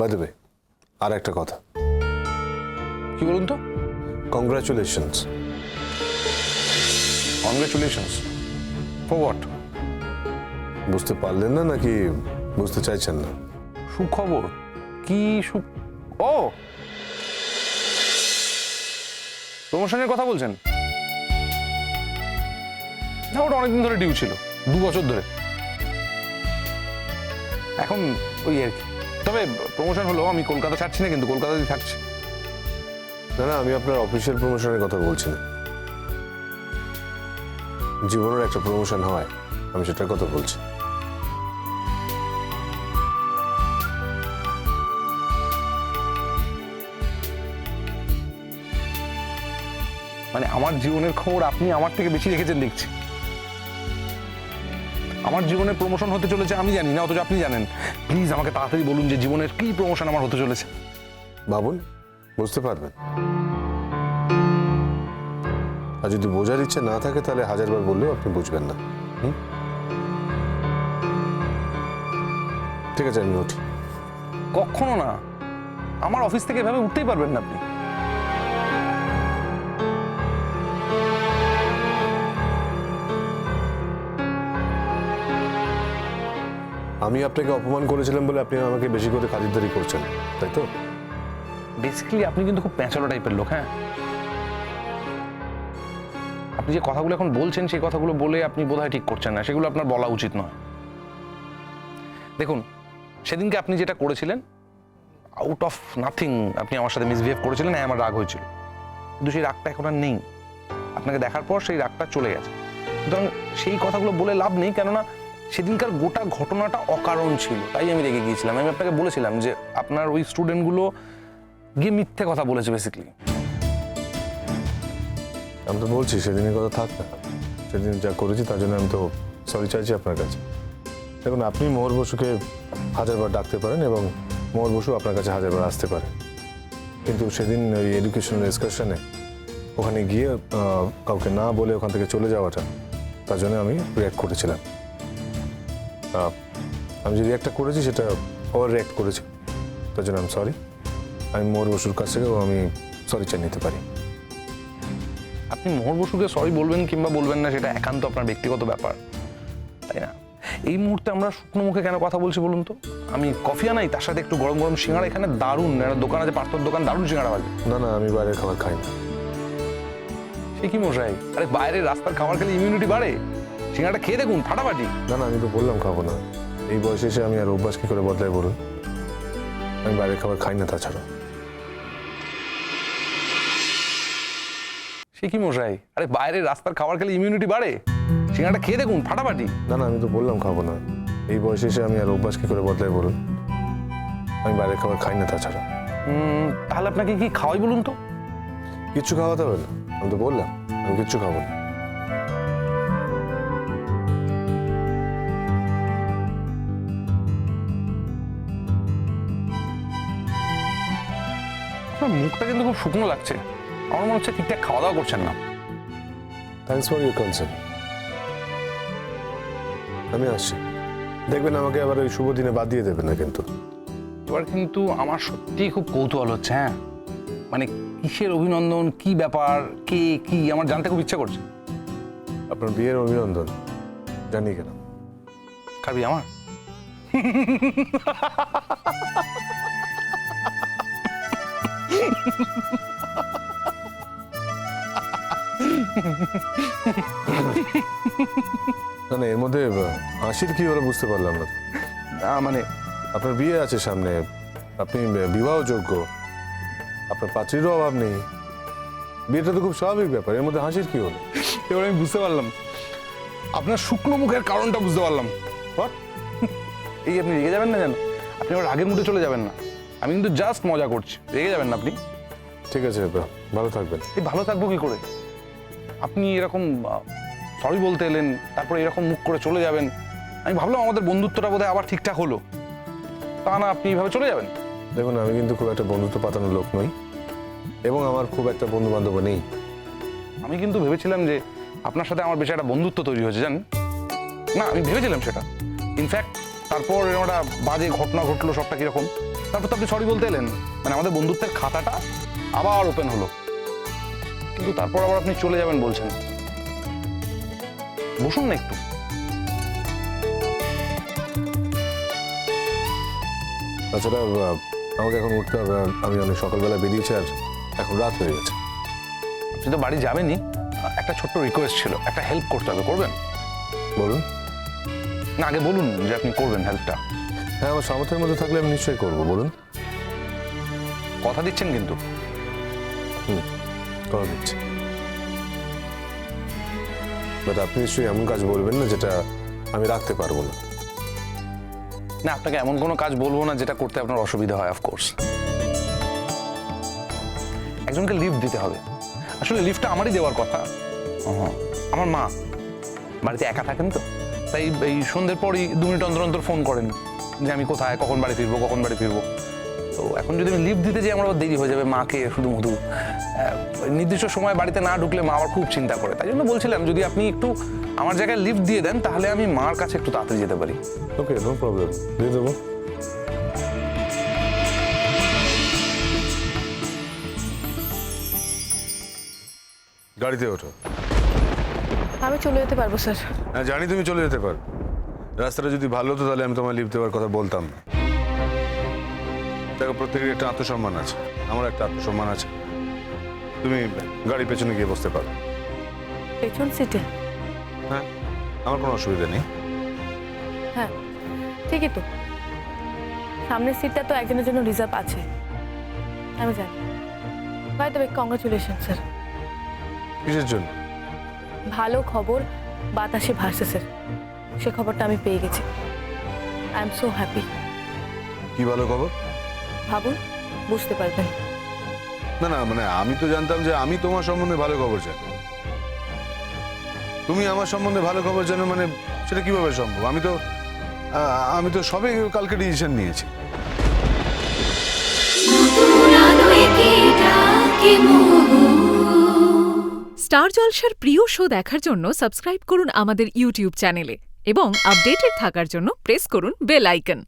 By the আর একটা কথা। কি বলুন তো? কংগ্রাচুলেশনস কংগ্রেচুলেশনস ফর হোয়াট বুঝতে পারলেন না নাকি বুঝতে চাইছেন না? সুখবর। কি সু ও! প্রমোশনের কথা বলছেন? না ওটা অনেকদিন ধরে ডিউ ছিল, দু বছর ধরে। এখন ওই আর কি। তবে প্রমোশন হলো আমি কলকাতা ছাড়ছি না কিন্তু কলকাতাতেই থাকছি। না না আমি আপনার অফিসিয়াল প্রমোশনের কথা বলছি না। জীবনের একটা প্রমোশন হয় আমি সেটার কথা বলছি। মানে আমার জীবনের খবর আপনি আমার থেকে বেশি রেখেছেন দেখছি। আমার জীবনের প্রমোশন হতে চলেছে আমি জানি না অথচ আপনি জানেন। প্লিজ আমাকে তাড়াতাড়ি বলুন যে জীবনের কি প্রমোশন আমার হতে চলেছে। ভাবুন বুঝতে পারবেন। আর যদি বোঝার ইচ্ছে না থাকে তাহলে হাজারবার বললেও আপনি বুঝবেন না। হুম? ঠিক আছে আমি উঠি। কখনো না। আমার অফিস থেকে এভাবে উঠতেই পারবেন না আপনি। আমি আপনাকে অপমান করেছিলাম বলে আপনি আমাকে বেশি করে খাতিরদারি করছেন, তাই তো? বেসিক্যালি আপনি কিন্তু খুব প্যাঁচালো টাইপের লোক হ্যাঁ? আপনি যে কথাগুলো এখন বলছেন, সেই কথাগুলো বলে আপনি বোধহয় ঠিক করছেন না। সেগুলো আপনার বলা উচিত নয়। দেখুন, সেদিনকে আপনি যেটা করেছিলেন আউট অফ নাথিং আপনি আমার সাথে মিসবিহেভ করেছিলেন হ্যাঁ আমার রাগ হয়েছিল। কিন্তু সেই রাগটা এখন আর নেই। আপনাকে দেখার পর সেই রাগটা চলে গেছে। সুতরাং সেই কথাগুলো বলে লাভ নেই, কেননা সেদিনকার গোটা ঘটনাটা অকারণ ছিল, তাই আমি রেগে গিয়েছিলাম। আমি আপনাকে বলেছিলাম যে আপনার ওই স্টুডেন্টগুলো গিয়ে মিথ্যে কথা বলেছে বেসিক্যালি আমি তো বলছি, সেদিনের কথা থাক না। সেদিন যা করেছি, তার জন্য আমি তো সরি চাইছি আপনার কাছে। দেখুন, আপনি মোহর বসুকে হাজারবার ডাকতে পারেন এবং মোহর বসু আপনার কাছে হাজারবার আসতে পারে। কিন্তু সেদিন ওই এডুকেশনাল এক্সকারশনে ওখানে গিয়ে কাউকে না বলে ওখান থেকে চলে যাওয়াটা, তার জন্য আমি রিয়াক্ট করেছিলাম। আমি যে রিয়াক্টটা করেছি সেটা ওভার রিয়াক্ট করেছি। তার জন্য আমি সরি আমি মোহর বসুর কাছ থেকেও আমি সরি চাই নিতে পারি। আপনি মোহর বসুকে সরি বলবেন কিংবা বলবেন না সেটা একান্ত আপনার ব্যক্তিগত ব্যাপার। তাই না? এই মুহূর্তে আমরা শুকনো মুখে কেন কথা বলছি বলুন তো? আমি কফি আনাই তার সাথে একটু গরম গরম সিঙ্গাড়া এখানে দারুণ। একটা দোকান আছে পার্থর দোকান দারুণ সিঙ্গাড়া বাজে না না আমি বাইরের খাবার খাই না। সে কি মশাই? আরে বাইরের রাস্তার খাবার খেলে ইমিউনিটি বাড়ে? সিঙ্গাড়া খেয়ে দেখুন ফাটাফাটি। না না আমি তো বললাম খাব না। এই বয়সে এসে আমি আর অভ্যাস কি করে বদলাই বলুন? আমি বাইরের খাবার খাই না তাছাড়া। সে কি মশাই? আরে বাইরের রাস্তার খাবার খেলে ইমিউনিটি বাড়ে? সিঙ্গাড়া খেয়ে দেখুন ফাটাফাটি। না না আমি তো বললাম খাব না। এই বয়সে এসে আমি আর অভ্যাস কি করে বদলাই বলুন? আমি বাইরের খাবার খাই না তাছাড়া। উম, তাহলে আপনাকে কি খাওয়াই বলুন তো? কিচ্ছু খাওয়াতে হবে না। আমি তো বললাম আমি কিচ্ছু খাব না। আপনার মুখটা কিন্তু খুব শুকনো লাগছে। আমার মনে হচ্ছে ঠিকঠাক খাওয়া দাওয়া করছেন না। থ্যাংকস ফর ইউর কনসার্ন আমি আসছি। দেখবেন আমাকে আবার ওই শুভ দিনে বাদ দিয়ে দেবেন না কিন্তু। এবার কিন্তু আমার সত্যিই খুব কৌতূহল হচ্ছে হ্যাঁ? মানে কিসের অভিনন্দন কি ব্যাপার কে কি আমার জানতে খুব ইচ্ছা করছে। আপনার বিয়ের অভিনন্দন। জানি কেন। খাবি আমার? না না এর মধ্যে হাসির কি হলো বুঝতে পারলাম না? না, মানে আপনার বিয়ে আছে সামনে আপনি বিবাহযোগ্য। আপনার পাত্রীরও অভাব নেই। বিয়েটা তো খুব স্বাভাবিক ব্যাপার এর মধ্যে হাসির কি হলো? এবার আমি বুঝতে পারলাম। আপনার শুকনো মুখের কারণটা বুঝতে পারলাম। এই আপনি রেগে যাবেন না জানো আপনি আবার আগের মুডে চলে যাবেন না। আমি কিন্তু জাস্ট মজা করছি। রেগে যাবেন না আপনি? ঠিক আছে ভালো থাকবেন। এই ভালো থাকব কি করে? আপনি এরকম সরি বলতে এলেন তারপরে এরকম মুখ করে চলে যাবেন। আমি ভাবলাম আমাদের বন্ধুত্বটা বোধহয় আবার ঠিকঠাক হলো। তা না আপনি এইভাবে চলে যাবেন? দেখুন আমি কিন্তু খুব একটা বন্ধুত্ব পাতানোর লোক নই এবং আমার খুব একটা বন্ধু বান্ধব নেই। আমি কিন্তু ভেবেছিলাম যে আপনার সাথে আমার বেশ একটা বন্ধুত্ব তৈরি হয়েছে জানেন? না আমি ভেবেছিলাম সেটা। ইনফ্যাক্ট তারপর এরকম একটা বাজে ঘটনা ঘটলো সবটা কীরকম? তারপর তো আপনি সরি বলতে এলেন। মানে আমাদের বন্ধুত্বের খাতাটা আবার ওপেন হলো। কিন্তু তারপর আবার আপনি চলে যাবেন বলছেন। বসুন না একটু। তাছাড়া আমাকে এখন উঠতে হবে। আমি অনেক সকালবেলা বেরিয়েছি আর এখন রাত হয়ে গেছে। আপনি তো বাড়ি যাবেনই। একটা ছোট্ট রিকোয়েস্ট ছিল। একটা হেল্প করতে হবে করবেন? বলুন। না আগে বলুন যে আপনি করবেন হেল্পটা হ্যাঁ আমার সামর্থ্যের মধ্যে থাকলে আমি নিশ্চয়ই করব। বলুন। কথা দিচ্ছেন কিন্তু। হুম করা দিচ্ছি বাট আপনি নিশ্চয়ই এমন কাজ বলবেন না যেটা আমি রাখতে পারব না। না আপনাকে এমন কোনো কাজ বলব না যেটা করতে আপনার অসুবিধা হয় অফকোর্স একজনকে লিফট দিতে হবে। আসলে লিফটটা আমারই দেওয়ার কথা। আমার মা। বাড়িতে একা থাকেন তো। তাই এই সন্ধ্যের পরই দু মিনিট অন্তর অন্তর ফোন করেন যে আমি কোথায় কখন বাড়ি ফিরবো কখন বাড়ি ফিরবো। তো এখন যদি আমি লিফট দিতে যাই আমার আবার দেরি হয়ে যাবে মাকে শুধু মধু। নির্দিষ্ট সময় বাড়িতে না ঢুকলে মা আবার খুব চিন্তা করে। তাই জন্য বলছিলাম যদি আপনি একটু আমার জায়গায় লিফট দিয়ে দেন তাহলে আমি মার কাছে একটু তাড়াতাড়ি যেতে পারি। ওকে নো প্রবলেম দিয়ে দেবো। গাড়িতে ওঠো। আমি চলে যেতে পারব স্যার। হ্যাঁ জানি তুমি চলে যেতে পারো। রাস্তাটা যদি ভালো হতো তাহলে আমি তোমার লিফট দেওয়ার কথা বলতাম না। দেখো প্রত্যেকের একটা আত্মসম্মান আছে। আমার একটা আত্মসম্মান আছে। তুমি গাড়ির পেছনে গিয়ে বসতে পারো। পেছন সিটে হ্যাঁ আমার কোনো অসুবিধা নেই। হ্যাঁ ঠিকই তো। সামনের সিটটা তো একজনের জন্য রিজার্ভ আছে। আমি জানি। বাই তবে কংগ্রাচুলেশন স্যার কিসের জন্য? ভালো খবর বাতাসে ভাসছে স্যার সে খবরটা আমি পেয়ে গেছি। আই এম সো হ্যাপি কি ভালো খবর? ভাবুন বুঝতে পারবেন। না না মানে আমি তো জানতাম যে আমি তোমার সম্বন্ধে ভালো খবর জানি তুমি আমার সম্বন্ধে ভালো খবর জানো মানে সেটা কীভাবে সম্ভব? আমি তো আমি তো সবে কালকে ডিসিশন নিয়েছি। স্টার জলসার প্রিয় শো দেখার জন্য সাবস্ক্রাইব করুন আমাদের ইউটিউব চ্যানেলে এবং আপডেটেড থাকার জন্য প্রেস করুন বেল আইকন।